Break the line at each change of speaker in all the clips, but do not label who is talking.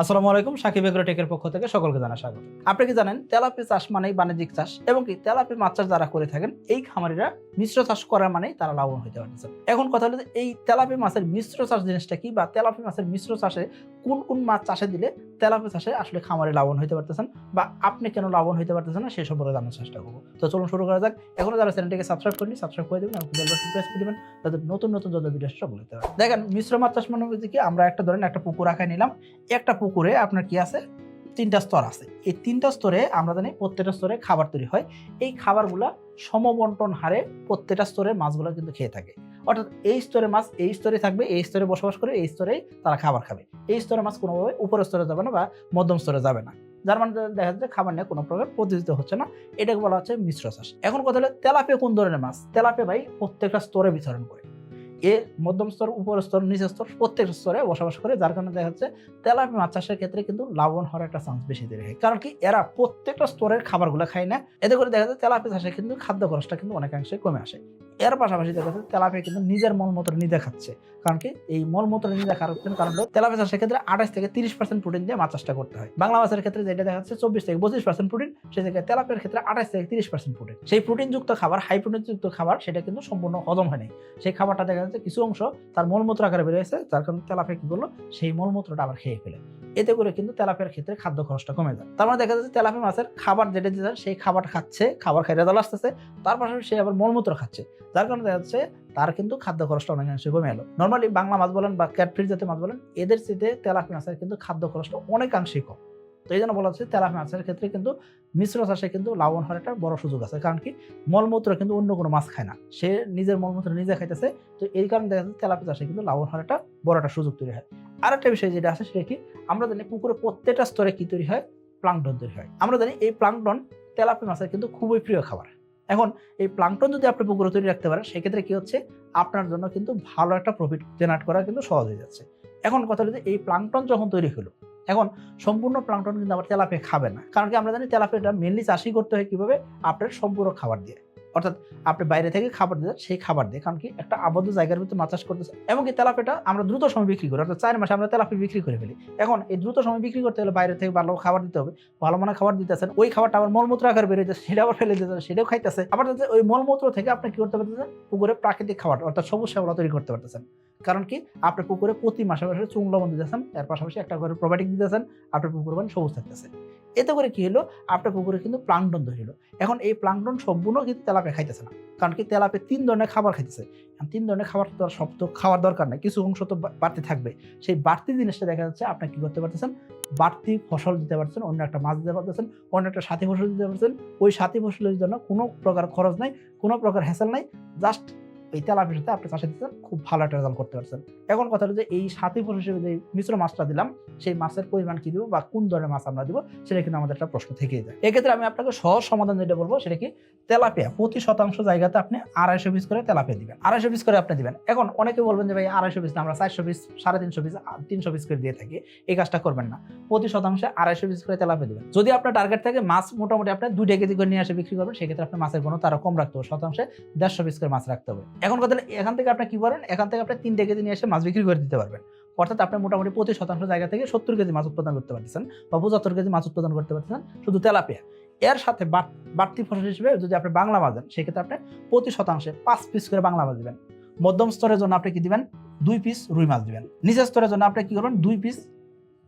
আসসালামু আলাইকুম, সাকিব এগ্রো টেকের পক্ষ থেকে সকলকে জানা স্বাগত। আপনি কি জানেন, তেলাপি চাষ মানেই বাণিজ্যিক চাষ, এবং কি তেলাপি মাছ চাষ যারা করে থাকেন, এই খামারিরা মিশ্র চাষ করার মানেই তারা লাভবান হইতে পারতেছেন। এখন কথা হলো এই তেলাপি মাছের মিশ্র চাষ জিনিসটা কি, বা তেলাপি মাছের মিশ্র চাষে কোন কোন মাছ চাষে দিলে তেলাপি চাষে আসলে খামারে লাভবান হতে পারতেছেন বা আপনি কেন লাভবান হইতে পারতেছেন না সেই সম্পর্কে জানার চেষ্টা করব। তো চলুন শুরু করা যাক। এখনও যারা চ্যানেলটিকে সাবস্ক্রাইব করেনি সাবস্ক্রাইব করে দেবেন এবং প্রেস করে দেবেন তাদের নতুন নতুন যত ভিডিও আসে সবগুলো দিতে পারবেন। দেখেন, মিশ্র মাছ চাষ মানে কি, আমরা একটা ধরেন একটা পুকুর আঁকায় নিলাম। একটা পুকুরে আপনার কি আছে? তিনটা স্তর আছে। এই তিনটা স্তরে আমরা জানি প্রত্যেকটা স্তরে খাবার তৈরি হয়। এই খাবারগুলা সমবন্টন হারে প্রত্যেকটা স্তরে মাছগুলো কিন্তু খেয়ে থাকে। অর্থাৎ এই স্তরে মাছ এই স্তরে থাকবে, এই স্তরে বসবাস করে এই স্তরেই তারা খাবার খাবে। এই স্তরে মাছ কোনোভাবে উপরের স্তরে যাবে না বা মধ্যম স্তরে যাবে না। যার মানে দেখা যাচ্ছে খাবার নিয়ে কোনো প্রকার প্রতিযোগিতা হচ্ছে না। এটাকে বলা হচ্ছে মিশ্র চাষ। এখন কথা হলো তেলাপিয়া কোন ধরনের মাছ? তেলাপিয়া ভাই প্রত্যেকটা স্তরে বিচরণ করে। এ মধ্যম স্তর উপর স্তর, নিচের স্তর প্রত্যেক স্তরে বসবাস করে, যার কারণে দেখা যাচ্ছে তেলাপি মাছ চাষের ক্ষেত্রে কিন্তু লাভবান হওয়ার একটা চান্স বেশি হয়। কারণ কি এরা প্রত্যেকটা স্তরের খাবারগুলো খায় না। এতে করে দেখা যাচ্ছে তেলাপি চাষে কিন্তু খাদ্য খরচটা কিন্তু অনেকাংশে কমে আসে। এর পাশাপাশি দেখা যাচ্ছে তেলাপি কিন্তু নিজের মলমূত্র নিজে খাচ্ছে কারণ কি? এই মলমূত্র নিজে খাওয়ার কারণ হলো তেলাপি চাষের ক্ষেত্রে আঠাশ থেকে তিরিশ পার্সেন্ট প্রোটিন দিয়ে মাছ চাষটা করতে হয়। বাংলা মাছের ক্ষেত্রে যেটা দেখা যাচ্ছে চব্বিশ থেকে পঁচিশ পার্সেন্ট প্রোটিন সেই থেকে তেলাপিয়ার ক্ষেত্রে আঠাশ থেকে তিরিশ পার্সেন্ট প্রোটিন সেই প্রোটিনযুক্ত খাবার হাই প্রোটিনযুক্ত খাবার, সেটা কিন্তু সম্পূর্ণ হজম হয় নাই। সেই খাবারটা দেখা যাচ্ছে কিছু অংশ তার মলমূত্র আকারে বেরিয়েছে যার কারণে তেলাপিয়া কি করল? সেই মলমূত্রটা আবার খেয়ে ফেলে। এতে করে কিন্তু তেলাপিয়ার ক্ষেত্রে খাদ্য খরচটা কমে যায়। তার মানে দেখা যাচ্ছে তেলাপিয়া মাছের খাবার যেটা দিতে সেই খাবার খাচ্ছে, খাবার খাই রেজাল্ট আসতেছে। তার পাশাপাশি সে আবার মলমূত্র খাচ্ছে। যার কারণে দেখা যাচ্ছে তার কিন্তু খাদ্য খরচটা অনেকাংশে কমে এলো। নর্মালি বাংলা মাছ বলেন বা ক্যাটফিস জাতীয় মাছ বলেন, এদের চেয়ে তেলাপি মাছের কিন্তু খাদ্য খরচটা অনেকাংশেই কম। তো এই জন্য বলা হচ্ছে তেলাপি মাছের ক্ষেত্রে কিন্তু মিশ্র চাষে কিন্তু লাভবান হওয়ার একটা বড় সুযোগ আছে। কারণ কি? মলমূত্র কিন্তু অন্য কোনো মাছ খায় না। সে নিজের মলমূত্র নিজে খাইতেছে, তো এই কারণে দেখা যাচ্ছে তেলাপি চাষে কিন্তু লাভবান হওয়ার একটা বড় একটা সুযোগ তৈরি হয়। আর একটা বিষয় যেটা আছে সেটা কি? আমরা জানি পুকুরে প্রত্যেকটা স্তরে কি তৈরি হয়? প্লাংটন তৈরি হয়। আমরা জানি এই প্লাংটন তেলাপি মাছের কিন্তু খুবই প্রিয় খাবার। এখন এই প্লাংটন যদি আপনি পুকুরে তৈরি রাখতে পারেন, সেক্ষেত্রে কী হচ্ছে? আপনার জন্য কিন্তু ভালো একটা প্রফিট জেনারেট করা কিন্তু সহজ হয়ে যাচ্ছে। এখন কথা হলো যে, এই প্লাংটন যখন তৈরি হলো, এখন সম্পূর্ণ প্লাংটন কিন্তু আবার তেলাপিয়া খাবে না। কারণ কি আমরা জানি তেলাপিয়াটা মেনলি চাষই করতে হয় কীভাবে? আপনার সম্পূর্ণ খাবার দিয়ে। অর্থাৎ আপনি বাইরে থেকে খাবার দিয়ে সেই খাবার দিয়ে। কারণ কি? একটা আবদ্ধ জায়গার ভিতরে মাছ চাষ করতেছে। এবং কি তেলাপিয়াটা আমরা দ্রুত সময় বিক্রি করি। অর্থাৎ চার মাসে আমরা তেলাপি বিক্রি করে ফেলি। এখন এই দ্রুত সময় বিক্রি করতে হলে বাইরে থেকে ভালো খাবার দিতে হবে। ভালো মানের খাবার দিতেছেন, ওই খাবারটা আবার মলমূত্র আকারে বেরোতে সেটা আবার ফেলে দিতে সেটাও খাইতেছে। আবার যাতে ওই মলমূত্র থেকে আপনি কি করতে পারতেছেন? পুকুরে প্রাকৃতিক খাবার, অর্থাৎ সবুজ শ্যাবলা তৈরি করতে পারতেছেন। কারণ কি? আপনি পুকুরে প্রতি মাসে মাসে চুন লবণ দিতেছেন, এর পাশাপাশি একটা করে প্রোবায়োটিক দিতেছেন, আপনার পুকুর মানে সবুজ থাকতেছে। এতে করে কি হলো? আপনার পুকুরে কিন্তু প্লাংটন তৈরি হলো। এখন এই প্লাংটন সম্পূর্ণ কিন্তু তেলাপে খাইতেছে না। কারণ কি তেলাপে তিন ধরনের খাবার খাইতেছে। তিন ধরনের খাবার তো সব তো খাওয়ার দরকার নেই। কিছু অংশ তো বাড়তি থাকবে। সেই বাড়তি জিনিসটা দেখা যাচ্ছে, আপনি কি করতে পারতেছেন? বাড়তি ফসল দিতে পারছেন অন্য একটা মাছ দিতে পারতেছেন, অন্য একটা সাথী ফসল দিতে পারছেন ওই সাথী ফসলের জন্য কোনো প্রকার খরচ নাই, কোনো প্রকার হ্যাসেল নাই। জাস্ট এই তেলাপির সাথে আপনি চাষে দিচ্ছেন খুব ভালো একটা রেজাল্ট করতে পারছেন। এখন কথা হলো যে এই সাথী হিসেবে যে মিশ্র মাছটা দিলাম, সেই মাছের পরিমাণ কি দিব বা কোন ধরনের মাছ আমরা দিব, সেটা কিন্তু আমাদের একটা প্রশ্ন থেকেই যায়। এক্ষেত্রে আমি আপনাকে সহজ সমাধান যেটা বলব, সেটা কি তেলাপিয়া, প্রতি শতাংশ জায়গাতে আপনি আড়াইশো পিস করে তেলাপিয়া দিবেন। আড়াইশো পিস করে আপনি দিবেন। এখন অনেকে বলবেন যে ভাই আড়াইশো পিস না, আমরা চারশো পিস সাড়ে তিনশো পিস তিনশো পিস করে দিয়ে থাকি, এই কাজটা করবেন না। প্রতি শতাংশে আড়াইশো পিস করে তেলাপিয়া দিবেন। যদি আপনার টার্গেট থাকে মাছ মোটামুটি আপনি দুইটা কেজি করে নিয়ে আসে বিক্রি করবেন, সেক্ষেত্রে আপনি মাছের কোনো তারা কম রাখতে হবে। শতাংশে দেড়শো পিস করে মাছ রাখতে হবে। এখন কথা এখান থেকে আপনি কি করেন? এখান থেকে আপনি তিনটে কেজি নিয়ে এসে মাছ বিক্রি করে দিতে পারবেন। অর্থাৎ আপনি মোটামুটি প্রতি শতাংশ জায়গা থেকে সত্তর কেজি মাছ উৎপাদন করতে পারতেছেন বা পঁচাত্তর কেজি মাছ উৎপাদন করতে পারতেছেন শুধু তেলাপিয়া। এর সাথে বাড়- বাড়তি ফসল হিসেবে যদি আপনি বাংলা মাছ দেন, সেক্ষেত্রে আপনি প্রতি শতাংশে পাঁচ পিস করে বাংলা মাছ দিবেন। মধ্যম স্তরের জন্য আপনি কি দিবেন? দুই পিস রুই মাছ দিবেন। নিচের স্তরের জন্য আপনি কি করবেন? দুই পিস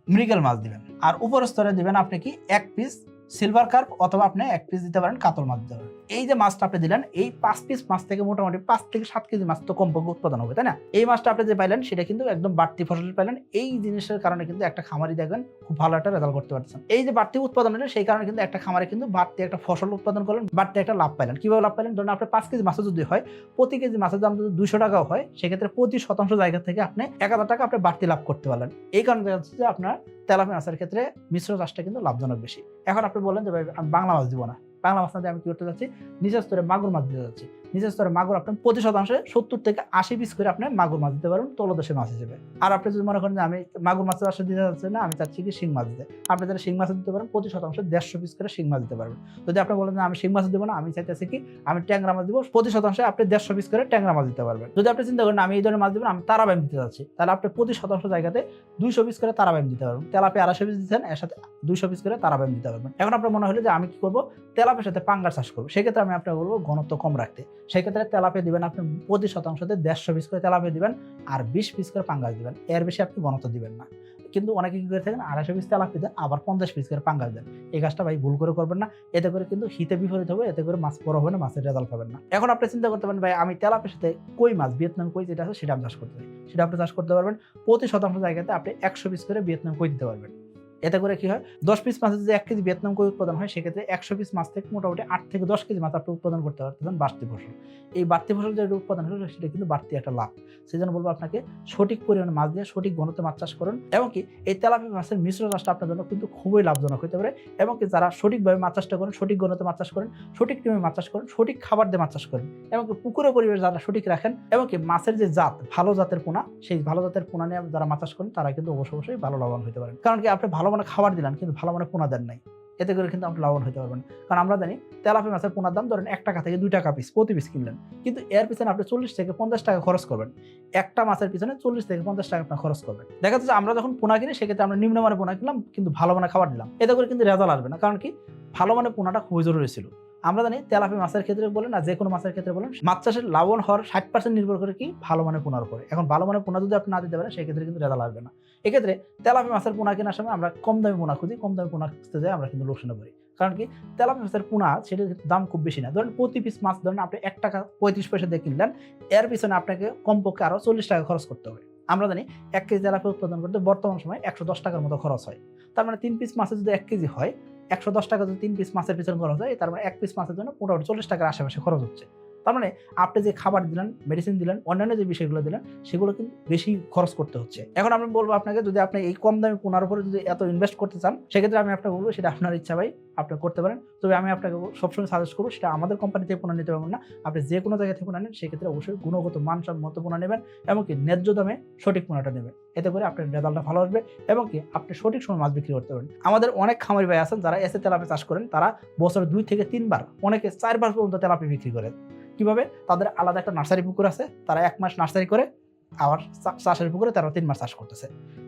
মৃগেল মাছ দিবেন। আর উপর স্তরে দিবেন আপনি কি? এক পিস সিলভার কার্প অথবা আপনি এক পিস দিতে পারেন কাতল মাছ দিতে পারেন এই যে মাছটা আপনি দিলেন, এই পাঁচ পিস মাছ থেকে মোটামুটি পাঁচ থেকে সাত কেজি মাছ তো কমপক্ষে উৎপাদন হবে, তাই না? এই মাছটা আপনি যে পাইলেন, সেটা কিন্তু একদম বাড়তি ফসল পাইলেন। এই জিনিসের কারণে কিন্তু একটা খামারি দেখবেন খুব ভালো একটা রেজাল্ট করতে পারছেন এই যে বাড়তি উৎপাদন হলো, সেই কারণে কিন্তু একটা খামারে কিন্তু বাড়তি একটা ফসল উৎপাদন করলেন, বাড়তি একটা লাভ পাইলেন। কীভাবে লাভ পাইলেন? ধরুন আপনার পাঁচ কেজি মাছ যদি হয়, প্রতি কেজি মাছের দাম যদি দুশো টাকাও হয়, সেক্ষেত্রে প্রতি শতাংশ জায়গা থেকে আপনি এক হাজার টাকা আপনি বাড়তি লাভ করতে পারলেন। এই কারণে দেখা যাচ্ছে যে আপনার তেলাপি মাছের ক্ষেত্রে মিশ্র চাষটা কিন্তু লাভজনক বেশি। এখন আপনি বলেন যে ভাই, আমি বাংলা মাছ দিব না। বাংলা মাছ না দিয়ে আমি কি করতে যাচ্ছি? নিজের স্তরে মাগুর মাছ দিতে যাচ্ছি। নিচের স্তরে মাগুর আপনি প্রতি শতাংশে সত্তর থেকে আশি পিস করে আপনি মাগুর মাছ দিতে পারবেন, তলদেশে মাছ হিসেবে। আর আপনি যদি মনে করেন যে আমি মাগুর মাছের চাষে দিতে যাচ্ছি না, আমি চাচ্ছি কি শিং মাছ দিতে আপনি যারা শিং মাছ দিতে পারেন প্রতি শতাংশে দেড়শো পিস করে শিং মাছ দিতে পারবেন। যদি আপনি বলেন যে আমি শিং মাছ দেবো না, আমি চাইতেছি কি আমি ট্যাংরা মাছ দিব প্রতি শতাংশে আপনি দেড়শো পিস করে ট্যাংরা মাছ দিতে পারবেন। যদি আপনি চিন্তা করেন আমি এই ধরনের মাছ দিব আমি তারা ব্যায়াম দিতে চাচ্ছি তাহলে আপনি প্রতি শতাংশ জায়গাতে দুইশো পিস করে তারা ব্যায়াম দিতে পারবেন। তেলাপে আড়াইশো পিস দিচ্ছেন, এর সাথে দুইশো পিস করে তারা ব্যায়াম দিতে পারবেন। এখন আপনার মনে হলো যে আমি কি করব? তেলাপের সাথে পাঙ্গার চাষ করব। সেক্ষেত্রে আমি আপনাকে বলব ঘনত্ব কম রাখতে। সেক্ষেত্রে তেলাপে দিবেন আপনি প্রতি শতাংশতে দেড়শো পিস করে তেলাপে দিবেন আর বিশ পিস করে পাঙ্গাস দিবেন। এর বেশি আপনি ঘনত্ব দিবেন না। কিন্তু অনেকে কি করে থাকেন, আড়াইশো পিস তেলাপি দেন, আবার পঞ্চাশ পিস করে পাঙ্গাস দেন। এই কাজটা ভাই ভুল করে করবেন না। এতে করে কিন্তু হিতে বিপরীত হবে, এতে করে মাছ বড় হবে না, মাছের রেজাল্ট পাবেন না। এখন আপনি চিন্তা করতে পারেন, ভাই আমি তেলাপের সাথে কই মাছ, ভিয়েতনাম কই যেটা আছে সেটা আমি চাষ করতে পারি সেটা আপনি চাষ করতে পারবেন। প্রতি শতাংশ জায়গাতে আপনি একশো পিস করে ভিয়েতনাম কই দিতে পারবেন। এতে করে কি হয়? দশ পিস মাছের যদি এক কেজি ভিয়েতনাম কই উৎপাদন হয়, সেক্ষেত্রে একশো পিস মাছ থেকে মোটামুটি আট থেকে দশ কেজি মাছ আপনি উৎপাদন করতে পারতেছেন বাড়তি ফসল। এই বাড়তি ফসল যেটা উৎপাদন হলো, সেটা কিন্তু বাড়তি একটা লাভ। সেই জন্য বলব আপনাকে, সঠিক পরিমাণে মাছ দিয়ে সঠিক ঘনত্বে মাছ চাষ করুন এবং কি, এই তেলাপি মাছের মিশ্র চাষটা আপনার জন্য কিন্তু খুবই লাভজনক হতে পারে এবং কি যারা সঠিকভাবে মাছ চাষটা করেন, সঠিক ঘনত্বে মাছ চাষ করেন, সঠিক নিয়মে মাছ চাষ করেন, সঠিক খাবার দিয়ে মাছ চাষ করেন এবং পুকুরের পরিবেশ যারা সঠিক রাখেন এবং কি মাছের যে জাত, ভালো জাতের পোনা, সেই ভালো জাতের পোনা নিয়ে যারা মাছ চাষ করেন, তারা কিন্তু অবশ্যই অবশ্যই ভালো লাভবান হতে পারেন। কারণ কি, আপনি ভালো মানে খাবার দিলেন কিন্তু ভালো মানে পোনা দেন নাই। এতে করে কিন্তু আপনি লাভবান হতে পারবেন। কারণ আমরা জানি তেলাপি মাছের পোনার দাম ধরেন এক টাকা থেকে দুই টাকা পিস প্রতি পিস কিনলেন। কিন্তু এর পিছনে আপনি চল্লিশ থেকে পঞ্চাশ টাকা খরচ করবেন। একটা মাছের পিছনে চল্লিশ থেকে পঞ্চাশ টাকা আপনার খরচ করবেন। দেখা যাচ্ছে আমরা যখন পোনা কিনি, সেক্ষেত্রে আমরা নিম্নমানের পোনা কিনলাম, কিন্তু ভালো মানে খাবার দিলাম। এতে করে কিন্তু রেজাল্ট আসবে না। কারণ কি? ভালো মানে পোনাটা খুবই জরুরি ছিল। আমরা জানি তেলাপি মাছের ক্ষেত্রে বলেন আর যে কোনো মাছের ক্ষেত্রে বলেন, মাছ চাষের লাভবান হওয়ার ষাট পার্সেন্ট নির্ভর করে কি ভালো মানের পোনার উপরে। এখন ভালো মানের পোনা যদি আপনি না দিতে পারেন, সেক্ষেত্রে কিন্তু রেজাল্ট আসবে না। এক্ষেত্রে তেলাপি মাছের পোনা কেনার সময় আমরা কম দামি পোনা খুঁজি, কম দামি পোনা খুঁজতে যাই আমরা কিন্তু লোকসানে পড়ি। কারণ কি তেলাপি মাছের পোনা সেটার দাম খুব বেশি না। ধরেন প্রতি পিস মাছ ধরেন আপনি এক টাকা পঁয়ত্রিশ পয়সা দিয়ে কিনলেন, এর পিছনে আপনাকে কমপক্ষে আরও চল্লিশ টাকা খরচ করতে হবে। আমরা জানি এক কেজি তেলাপি উৎপাদন করতে বর্তমান সময় একশো দশ টাকার মতো খরচ হয়। তার মানে তিন পিস মাছে যদি এক কেজি হয় একশো দশ টাকা যদি তিন পিস মাছের পিছনে খরচ হয় তারপর মানে এক পিস মাছের জন্য মোটামুটি চল্লিশ টাকার আশেপাশে খরচ হচ্ছে। তার মানে আপনি যে খাবার দিলেন মেডিসিন দিলেন, অন্যান্য যে বিষয়গুলো দিলেন, সেগুলো কিন্তু বেশি খরচ করতে হচ্ছে। এখন আমি বলব আপনাকে, যদি আপনি এই কম দামি পোনার উপরে যদি এত ইনভেস্ট করতে চান, সেক্ষেত্রে আমি আপনাকে বলব সেটা আপনার ইচ্ছা ভাই, আপনি করতে পারেন। তবে আমি আপনাকে সবসময় সাজেস্ট করব সেটা আমাদের কোম্পানি থেকে পোনা নিতে পারবেন না। আপনি যে কোনো জায়গা থেকে পোনা নেন, সেক্ষেত্রে অবশ্যই গুণগত মানসম্মত পোনা নেবেন এবং কি ন্যায্য দামে সঠিক পোনাটা নেবেন। এতে করে আপনার রেজাল্টটা ভালো আসবে এবং কি আপনি সঠিক সময় মাছ বিক্রি করতে পারেন আমাদের অনেক খামারি ভাই আছেন, যারা এসে তেলাপি চাষ করেন, তারা বছরে দুই থেকে তিনবার, অনেকে চারবার পর্যন্ত তেলাপি বিক্রি করেন। কীভাবে? তাদের আলাদা একটা নার্সারি পুকুর আছে, তারা এক মাস নার্সারি করে, আবার চাষের পুকুরে তারা তিন মাস চাষ করতেছে।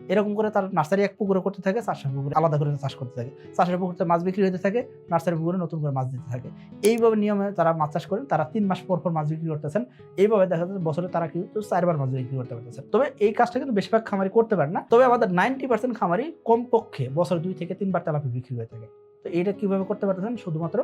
এরকম করে তার নার্সারি এক পুকুরে করতে থাকে, চাষের পুকুরে আলাদা করে চাষ করতে থাকে। চাষের পুকুরতে মাছ বিক্রি হতে থাকে, নার্সারি পুকুরে নতুন করে মাছ দিতে থাকে। এইভাবে নিয়মে তারা মাছ চাষ করেন, তারা তিন মাস পর পর মাছ বিক্রি করতেছেন। এইভাবে দেখা যাচ্ছে বছরে তারা কিন্তু চারবার মাছ বিক্রি করতে পারতেছেন তবে এই কাজটা কিন্তু বেশিরভাগ খামারি করতে পারে না। তবে আমাদের নাইনটি পার্সেন্ট খামারি কমপক্ষে বছরে দুই থেকে তিনবার তেলাপি বিক্রি হয়ে থাকে। তো এইটা কীভাবে করতে পারতেছেন? শুধুমাত্র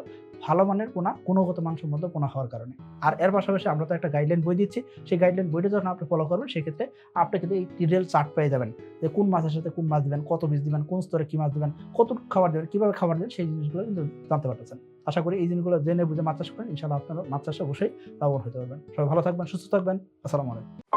ভালো মানের পোনা, গুণগত মানসম্মত পোনা হওয়ার কারণে। আর এর পাশাপাশি আমরা তো একটা গাইডলাইন বই দিচ্ছি। সেই গাইডলাইন বইটা যখন আপনি ফলো করবেন, সেক্ষেত্রে আপনি কিন্তু এই ডিটেল চার্ট পেয়ে যাবেন, যে কোন মাছের সাথে কোন মাছ দিবেন, কত বীজ দিবেন, কোন স্তরে কি মাছ দিবেন কত খাবার দেবেন, কীভাবে খাবার দেবেন, সেই জিনিসগুলো কিন্তু জানতে পারতেছেন। আশা করি এই জিনিসগুলো জেনে বুঝে মাছ চাষ করেন। ইনশাআল্লাহ আপনারা মাছ চাষে অবশ্যই লাভবান হতে পারবেন। সবাই ভালো থাকবেন, সুস্থ থাকবেন। আসসালামু আলাইকুম।